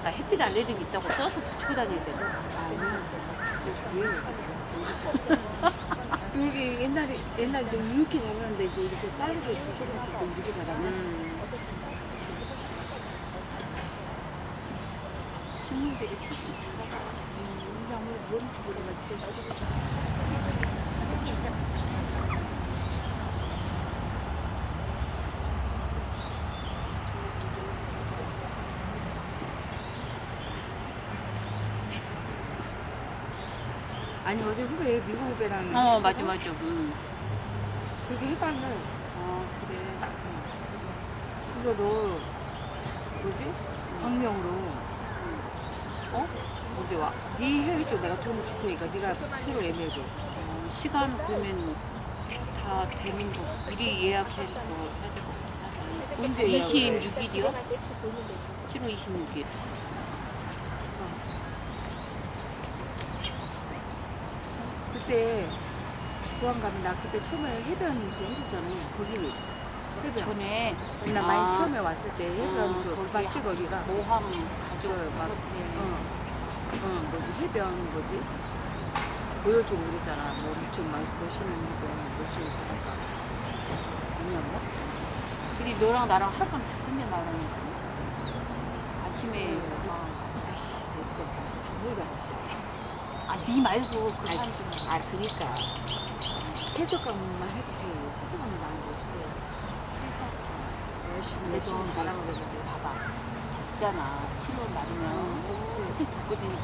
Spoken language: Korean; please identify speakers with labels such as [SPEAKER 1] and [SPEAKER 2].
[SPEAKER 1] 그러니까 햇빛 알레르기 있다고 써서 붙이고 다닐 때도.
[SPEAKER 2] 여기 옛날에 옛날에 좀 이렇게 자랐는데 이제 이렇게 짧게 두드렸을 때 이렇게 자라네.
[SPEAKER 1] 음. 식물들이 쑥
[SPEAKER 2] 이게 아무래도 머리보다가 진짜 아니 어제 후배 미국 후배랑
[SPEAKER 1] 어, 맞아, 맞아. 음.
[SPEAKER 2] 그렇게 해달래.
[SPEAKER 1] 어, 그래.
[SPEAKER 2] 그래서 너 뭐지? 광명으로 어? 어디 와? 네 해줘. 내가 돈을 줄 테니까 네가 표를 예매해줘.
[SPEAKER 1] 어, 시간 그러면 다 되는 거 미리 예약해서 해야 될것 같아.
[SPEAKER 2] 언제 예약을 해?
[SPEAKER 1] 26일이요? 7월 26일.
[SPEAKER 2] 그때 부안 가면 나 그때 처음에 해변 그 해줬잖아. 거기 해변.
[SPEAKER 1] 전에
[SPEAKER 2] 나
[SPEAKER 1] 아,
[SPEAKER 2] 많이 처음에 왔을 때 해변
[SPEAKER 1] 어,
[SPEAKER 2] 그 맞지 거기가.
[SPEAKER 1] 모항 가족
[SPEAKER 2] 그 막,
[SPEAKER 1] 호텔.
[SPEAKER 2] 어, 어, 뭐지 해변 뭐지 보여주고 그랬잖아. 뭐 엄청 많이 멋있는 해변 멋있는 바닷가. 아니었나?
[SPEAKER 1] 근데 너랑 나랑 하룻밤 잤던데 말하니까. 아침에 막
[SPEAKER 2] 아이씨 됐어. 박물관 아씨.
[SPEAKER 1] 아, 니 말고 그 사람들.
[SPEAKER 2] 아 그니까 채석감만 해도 돼. 채석감이 나는 멋있대. 열심히 열심히 잘하고 그랬는데 봐봐.
[SPEAKER 1] 덥잖아. 7월 말이면. 그치, 덥거든요.